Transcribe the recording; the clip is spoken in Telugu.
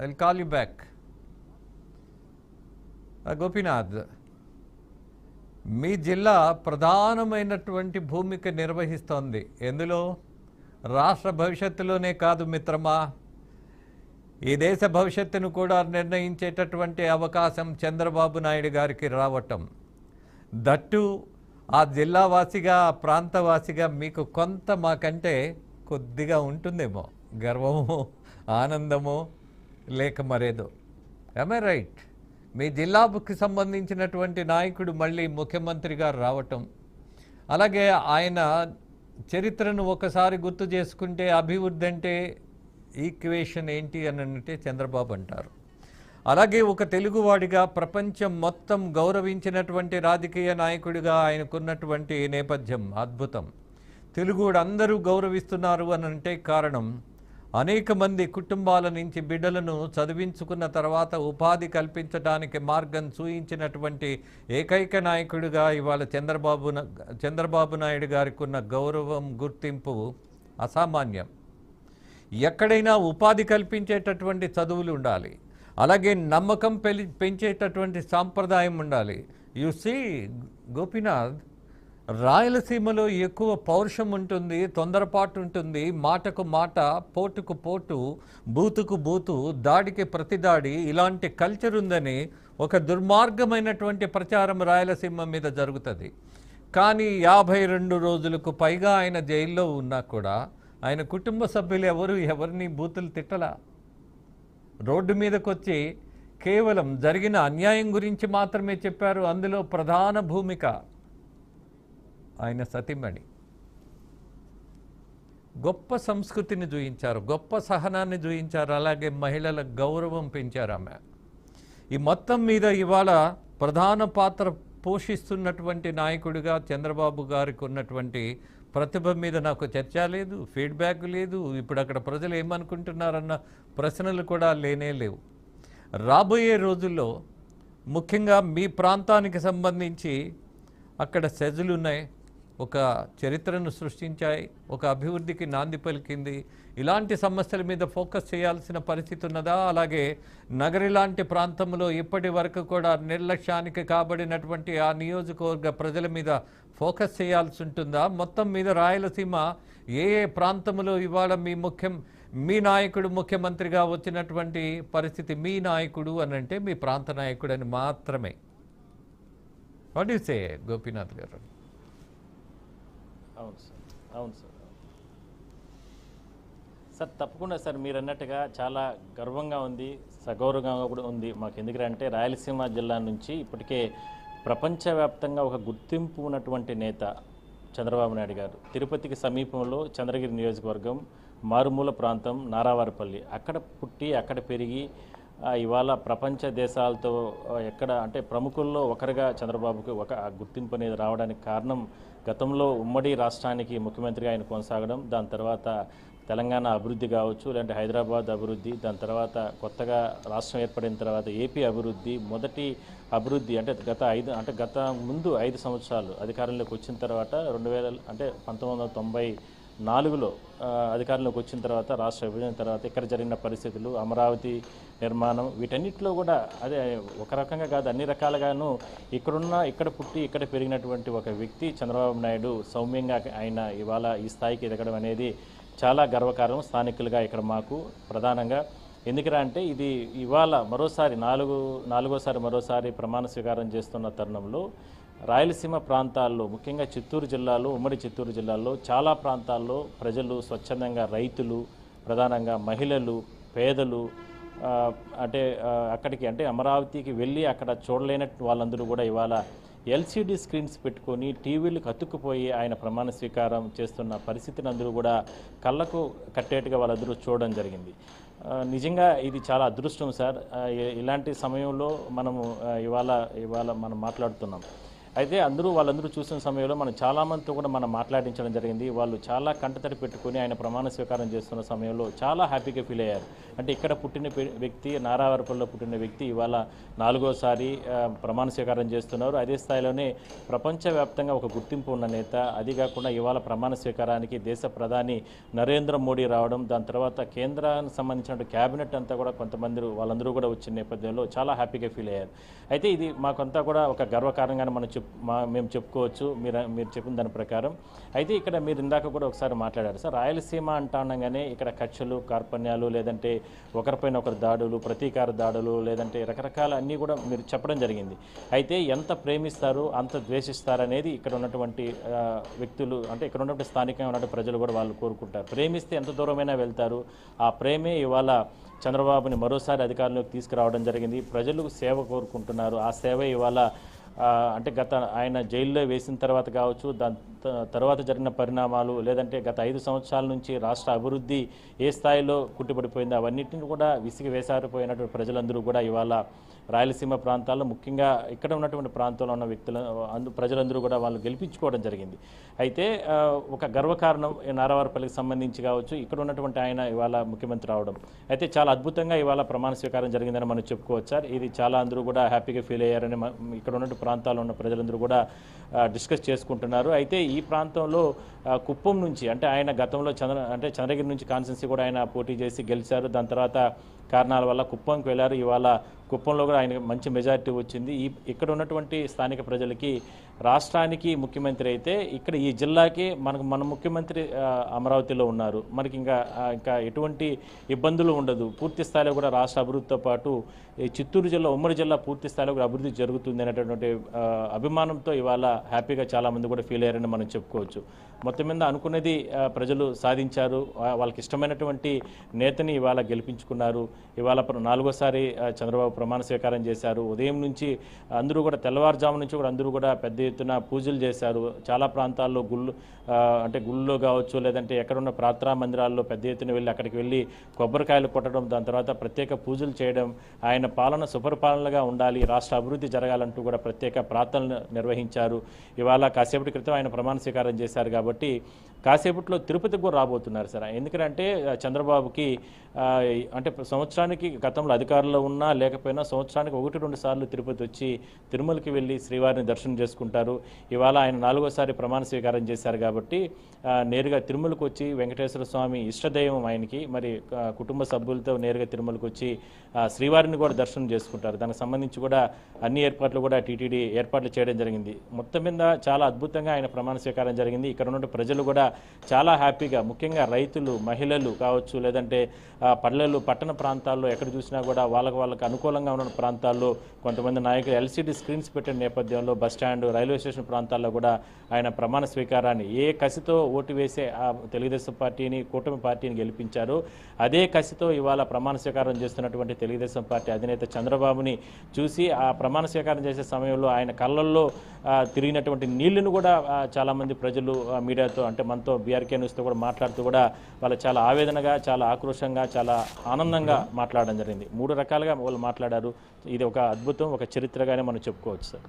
I call you back Gopinath మీ జిల్లా ప్రధానమైనటువంటి భూమిక నిర్వహిస్తోంది. ఎందులో? రాష్ట్ర భవిష్యత్తులోనే కాదు మిత్రమా. ఈ దేశ భవిష్యత్తును కూడా నిర్ణయించేటటువంటి అవకాశం చంద్రబాబు నాయుడు గారికి రావటం. దట్టు ఆ జిల్లావాసిగా ఆ ప్రాంతవాసిగా మీకు కొంత మాకంటే కొద్దిగా ఉంటుందేమో. గర్వము ఆనందము లేక మరేదో. ఐ రైట్ మీ జిల్లాకు సంబంధించినటువంటి నాయకుడు మళ్ళీ ముఖ్యమంత్రిగా రావటం. అలాగే ఆయన చరిత్రను ఒకసారి గుర్తు చేసుకుంటే అభివృద్ధి అంటే ఈక్వేషన్ ఏంటి అని అంటే చంద్రబాబు అంటారు. అలాగే ఒక తెలుగువాడిగా ప్రపంచం మొత్తం గౌరవించినటువంటి రాజకీయ నాయకుడిగా ఆయనకున్నటువంటి నేపథ్యం అద్భుతం. తెలుగుడు అందరూ గౌరవిస్తున్నారు అని అంటే కారణం అనేక మంది కుటుంబాల నుంచి బిడ్డలను చదివించుకున్న తర్వాత ఉపాధి కల్పించడానికి మార్గం చూయించినటువంటి ఏకైక నాయకుడిగా ఇవాళ చంద్రబాబు చంద్రబాబు నాయుడు గారికి ఉన్న గౌరవం గుర్తింపు అసామాన్యం. ఎక్కడైనా ఉపాధి కల్పించేటటువంటి చదువులు ఉండాలి. అలాగే నమ్మకం పెలి పెంచేటటువంటి సాంప్రదాయం ఉండాలి. యు సీ గోపీనాథ్ రాయలసీమలో ఎక్కువ పౌరుషం ఉంటుంది తొందరపాటు ఉంటుంది. మాటకు మాట పోటుకు పోటు బూతుకు బూతు దాడికి ప్రతిదాడి ఇలాంటి కల్చర్ ఉందని ఒక దుర్మార్గమైనటువంటి ప్రచారం రాయలసీమ మీద జరుగుతుంది. కానీ యాభై రెండు రోజులకు పైగా ఆయన జైల్లో ఉన్నా కూడా ఆయన కుటుంబ సభ్యులు ఎవరు ఎవరిని బూతులు తిట్టలా? రోడ్డు మీదకి వచ్చి కేవలం జరిగిన అన్యాయం గురించి మాత్రమే చెప్పారు. అందులో ప్రధాన భూమిక ఆయన సతీమణి. గొప్ప సంస్కృతిని చూయించారు గొప్ప సహనాన్ని చూయించారు అలాగే మహిళల గౌరవం పెంచారు ఆమె. ఈ మొత్తం మీద ఇవాళ ప్రధాన పాత్ర పోషిస్తున్నటువంటి నాయకుడిగా చంద్రబాబు గారికి ఉన్నటువంటి ప్రతిభ మీద నాకు చర్చ లేదు ఫీడ్బ్యాక్ లేదు ఇప్పుడు అక్కడ ప్రజలు ఏమనుకుంటున్నారన్న ప్రశ్నలు కూడా లేనే లేవు. రాబోయే రోజుల్లో ముఖ్యంగా మీ ప్రాంతానికి సంబంధించి అక్కడ సెజులు ఉన్నాయి ఒక చరిత్రను సృష్టించాయి ఒక అభివృద్ధికి నాంది పలికింది. ఇలాంటి సమస్యల మీద ఫోకస్ చేయాల్సిన పరిస్థితి ఉన్నదా? అలాగే నగరి లాంటి ప్రాంతంలో ఇప్పటి వరకు కూడా నిర్లక్ష్యానికి కాబడినటువంటి ఆ నియోజకవర్గ ప్రజల మీద ఫోకస్ చేయాల్సి ఉంటుందా? మొత్తం మీద రాయలసీమ ఏ ఏ ప్రాంతంలో ఇవాళ మీ ముఖ్యం మీ నాయకుడు ముఖ్యమంత్రిగా వచ్చినటువంటి పరిస్థితి మీ నాయకుడు అని అంటే మీ ప్రాంత నాయకుడు అని మాత్రమే. వాట్ యు సే గోపీనాథ్ గారు? అవును సార్. అవును సార్. సార్ తప్పకుండా సార్ మీరు అన్నట్టుగా చాలా గర్వంగా ఉంది సగౌరవంగా కూడా ఉంది. మాకు ఎందుకంటే రాయలసీమ జిల్లా నుంచి ఇప్పటికే ప్రపంచవ్యాప్తంగా ఒక గుర్తింపు ఉన్నటువంటి నేత చంద్రబాబు నాయుడు గారు. తిరుపతికి సమీపంలో చంద్రగిరి నియోజకవర్గం మారుమూల ప్రాంతం నారావారిపల్లి. అక్కడ పుట్టి అక్కడ పెరిగి ఇవాళ ప్రపంచ దేశాలతో ఎక్కడ అంటే ప్రముఖుల్లో ఒకరిగా చంద్రబాబుకి ఒక గుర్తింపు అనేది రావడానికి కారణం గతంలో ఉమ్మడి రాష్ట్రానికి ముఖ్యమంత్రిగా ఆయన కొనసాగడం దాని తర్వాత తెలంగాణ అభివృద్ధి కావచ్చు లేదంటే హైదరాబాద్ అభివృద్ధి దాని తర్వాత కొత్తగా రాష్ట్రం ఏర్పడిన తర్వాత ఏపీ అభివృద్ధి మొదటి అభివృద్ధి అంటే గత ఐదు అంటే గత ముందు ఐదు సంవత్సరాలు అధికారంలోకి వచ్చిన తర్వాత రెండు వేల అంటే పంతొమ్మిది వందల తొంభై నాలుగులో అధికారంలోకి వచ్చిన తర్వాత రాష్ట్ర విభజన తర్వాత ఇక్కడ జరిగిన పరిస్థితులు అమరావతి నిర్మాణం వీటన్నిటిలో కూడా అదే ఒక రకంగా కాదు అన్ని రకాలుగాను ఇక్కడున్న ఇక్కడ పుట్టి ఇక్కడ పెరిగినటువంటి ఒక వ్యక్తి చంద్రబాబు నాయుడు సౌమ్యంగా ఆయన ఇవాళ ఈ స్థాయికి ఎదగడం అనేది చాలా గర్వకారం స్థానికులుగా ఇక్కడ మాకు ప్రధానంగా. ఎందుకురా అంటే ఇది ఇవాళ మరోసారి నాలుగు నాలుగోసారి మరోసారి ప్రమాణ స్వీకారం చేస్తున్న తరుణంలో రాయలసీమ ప్రాంతాల్లో ముఖ్యంగా చిత్తూరు జిల్లాలో ఉమ్మడి చిత్తూరు జిల్లాలో చాలా ప్రాంతాల్లో ప్రజలు స్వచ్ఛందంగా రైతులు ప్రధానంగా మహిళలు పేదలు అంటే అక్కడికి అంటే అమరావతికి వెళ్ళి అక్కడ చూడలేనట్టు వాళ్ళందరూ కూడా ఇవాళ ఎల్సిడి స్క్రీన్స్ పెట్టుకొని టీవీలు అతుక్కుపోయి ఆయన ప్రమాణ స్వీకారం చేస్తున్న పరిస్థితిని అందరూ కూడా కళ్ళకు కట్టేట్టుగా వాళ్ళందరూ చూడడం జరిగింది. నిజంగా ఇది చాలా అదృష్టం సార్. ఇలాంటి సమయంలో మనము ఇవాళ ఇవాళ మనం మాట్లాడుతున్నాం. అయితే అందరూ వాళ్ళందరూ చూసిన సమయంలో మనం చాలా మందితో కూడా మనం మాట్లాడించడం జరిగింది. వాళ్ళు చాలా కంటతడి పెట్టుకుని ఆయన ప్రమాణ స్వీకారం చేస్తున్న సమయంలో చాలా హ్యాపీగా ఫీల్ అయ్యారు. అంటే ఇక్కడ పుట్టిన వ్యక్తి నారావరపల్లిలో పుట్టిన వ్యక్తి ఇవాళ నాలుగోసారి ప్రమాణ స్వీకారం చేస్తున్నారు. అదే స్థాయిలోనే ప్రపంచవ్యాప్తంగా ఒక గుర్తింపు ఉన్న నేత. అది కాకుండా ఇవాళ ప్రమాణ స్వీకారానికి దేశ ప్రధాని నరేంద్ర మోడీ రావడం దాని తర్వాత కేంద్రానికి సంబంధించిన క్యాబినెట్ అంతా కూడా కొంతమంది వాళ్ళందరూ కూడా వచ్చిన నేపథ్యంలో చాలా హ్యాపీగా ఫీల్ అయ్యారు. అయితే ఇది మాకంతా కూడా ఒక గర్వకారణంగానే మనం చెప్ మా మేము చెప్పుకోవచ్చు మీరు మీరు చెప్పిన దాని ప్రకారం. అయితే ఇక్కడ మీరు ఇందాక కూడా ఒకసారి మాట్లాడారు సార్ రాయలసీమ అంటా అనగానే ఇక్కడ కక్షలు కార్పణ్యాలు లేదంటే ఒకరిపైన ఒకరు దాడులు ప్రతీకార దాడులు లేదంటే రకరకాల అన్నీ కూడా మీరు చెప్పడం జరిగింది. అయితే ఎంత ప్రేమిస్తారు అంత ద్వేషిస్తారు అనేది ఇక్కడ ఉన్నటువంటి వ్యక్తులు అంటే ఇక్కడ ఉన్నటువంటి స్థానికంగా ఉన్నటువంటి ప్రజలు కూడా వాళ్ళు కోరుకుంటారు. ప్రేమిస్తే ఎంత దూరమైనా వెళ్తారు ఆ ప్రేమే ఇవాళ చంద్రబాబుని మరోసారి అధికారంలోకి తీసుకురావడం జరిగింది. ప్రజలు సేవ కోరుకుంటున్నారు ఆ సేవ ఇవాళ అంటే గత ఆయన జైల్లో వేసిన తర్వాత కావచ్చు దాని తర్వాత జరిగిన పరిణామాలు లేదంటే గత ఐదు సంవత్సరాల నుంచి రాష్ట్ర అభివృద్ధి ఏ స్థాయిలో కుట్టుబడిపోయిందో అవన్నిటిని కూడా విసిగి వేసారిపోయినటువంటి ప్రజలందరూ కూడా ఇవాళ రాయలసీమ ప్రాంతాల్లో ముఖ్యంగా ఇక్కడ ఉన్నటువంటి ప్రాంతంలో ఉన్న వ్యక్తుల అందు ప్రజలందరూ కూడా వాళ్ళు గెలిపించుకోవడం జరిగింది. అయితే ఒక గర్వకారణం నారావారపల్లికి సంబంధించి కావచ్చు ఇక్కడ ఉన్నటువంటి ఆయన ఇవాళ ముఖ్యమంత్రి రావడం. అయితే చాలా అద్భుతంగా ఇవాళ ప్రమాణ స్వీకారం జరిగిందని మనం చెప్పుకోవచ్చు? సార్ ఇది చాలా అందరూ కూడా హ్యాపీగా ఫీల్ అయ్యారని ఇక్కడ ఉన్నటువంటి ప్రాంతాల్లో ఉన్న ప్రజలందరూ కూడా డిస్కస్ చేసుకుంటున్నారు. అయితే ఈ ప్రాంతంలో కుప్పం నుంచి అంటే ఆయన గతంలో చంద్ర అంటే చంద్రగిరి నుంచి కాన్స్టెన్సీ కూడా ఆయన పోటీ చేసి గెలిచారు. దాని తర్వాత కారణాల వల్ల కుప్పంకి వెళ్ళారు ఇవాళ కుప్పంలో కూడా ఆయన మంచి మెజారిటీ వచ్చింది. ఈ ఇక్కడ ఉన్నటువంటి స్థానిక ప్రజలకి రాష్ట్రానికి ముఖ్యమంత్రి అయితే ఇక్కడ ఈ జిల్లాకి మనకు మన ముఖ్యమంత్రి అమరావతిలో ఉన్నారు. మనకి ఇంకా ఇంకా ఎటువంటి ఇబ్బందులు ఉండదు. పూర్తి స్థాయిలో కూడా రాష్ట్ర అభివృద్ధితో పాటు ఈ చిత్తూరు జిల్లా ఉమ్మడి జిల్లా పూర్తి స్థాయిలో కూడా అభివృద్ధి జరుగుతుంది అనేటటువంటి అభిమానంతో ఇవాళ హ్యాపీగా చాలామంది కూడా ఫీల్ అయ్యారని మనం చెప్పుకోవచ్చు. మొత్తం మీద అనుకున్నది ప్రజలు సాధించారు. వాళ్ళకి ఇష్టమైనటువంటి నేతని ఇవాళ గెలిపించుకున్నారు. ఇవాళ నాలుగోసారి చంద్రబాబు ప్రమాణ స్వీకారం చేశారు. ఉదయం నుంచి అందరూ కూడా తెల్లవారుజాము నుంచి కూడా అందరూ కూడా పెద్ద ఎత్తున పూజలు చేశారు. చాలా ప్రాంతాల్లో గుళ్ళు అంటే గుళ్ళో కావచ్చు లేదంటే ఎక్కడున్న ప్రార్థనా మందిరాల్లో పెద్ద ఎత్తున వెళ్ళి అక్కడికి వెళ్ళి కొబ్బరికాయలు కొట్టడం దాని తర్వాత ప్రత్యేక పూజలు చేయడం ఆయన పాలన సుపరిపాలనగా ఉండాలి రాష్ట్ర అభివృద్ధి జరగాలంటూ కూడా ప్రత్యేక ప్రార్థనలు నిర్వహించారు. ఇవాళ కాసేపటి క్రితం ఆయన ప్రమాణ స్వీకారం చేశారు కాబట్టి కాసేపట్లో తిరుపతికి కూడా రాబోతున్నారు సార్. ఎందుకంటే చంద్రబాబుకి అంటే సంవత్సరానికి గతంలో అధికారంలో ఉన్నా లేకపోయినా సంవత్సరానికి ఒకటి రెండు సార్లు తిరుపతి వచ్చి తిరుమలకి వెళ్ళి శ్రీవారిని దర్శనం చేసుకుంటారు. ఇవాళ ఆయన నాలుగోసారి ప్రమాణ స్వీకారం చేశారు కాబట్టి నేరుగా తిరుమలకు వచ్చి వెంకటేశ్వర స్వామి ఇష్టదైవం ఆయనకి. మరి కుటుంబ సభ్యులతో నేరుగా తిరుమలకు వచ్చి శ్రీవారిని కూడా దర్శనం చేసుకుంటారు. దానికి సంబంధించి కూడా అన్ని ఏర్పాట్లు కూడా టీటీడీ ఏర్పాట్లు చేయడం జరిగింది. మొత్తం మీద చాలా అద్భుతంగా ఆయన ప్రమాణ స్వీకారం జరిగింది. ఇక్కడ ఉన్న ప్రజలు కూడా చాలా హ్యాపీగా ముఖ్యంగా రైతులు మహిళలు కావచ్చు లేదంటే పల్లెలు పట్టణ ప్రాంతాల్లో ఎక్కడ చూసినా కూడా వాళ్ళకి వాళ్ళకి అనుకూలంగా ఉన్న ప్రాంతాల్లో కొంతమంది నాయకులు ఎల్సీడీ స్క్రీన్స్ పెట్టిన నేపథ్యంలో బస్ స్టాండ్ రైల్వే స్టేషన్ ప్రాంతాల్లో కూడా ఆయన ప్రమాణ స్వీకారాన్ని ఏ కసితో ఓటు వేసే ఆ తెలుగుదేశం పార్టీని కూటమి పార్టీని గెలిపించారు అదే కసితో ఇవాళ ప్రమాణ స్వీకారం చేస్తున్నటువంటి తెలుగుదేశం పార్టీ అధినేత చంద్రబాబుని చూసి ఆ ప్రమాణ స్వీకారం చేసే సమయంలో ఆయన కళ్ళల్లో తిరిగినటువంటి నీళ్ళను కూడా చాలామంది ప్రజలు మీడియాతో అంటే మనతో బీఆర్కే న్యూస్తో కూడా మాట్లాడుతూ కూడా వాళ్ళు చాలా ఆవేదనగా చాలా ఆక్రోషంగా చాలా ఆనందంగా మాట్లాడడం జరిగింది. మూడు రకాలుగా వాళ్ళు మాట్లాడారు. ఇది ఒక అద్భుతం ఒక చరిత్రగానే మనం చెప్పుకోవచ్చు సార్.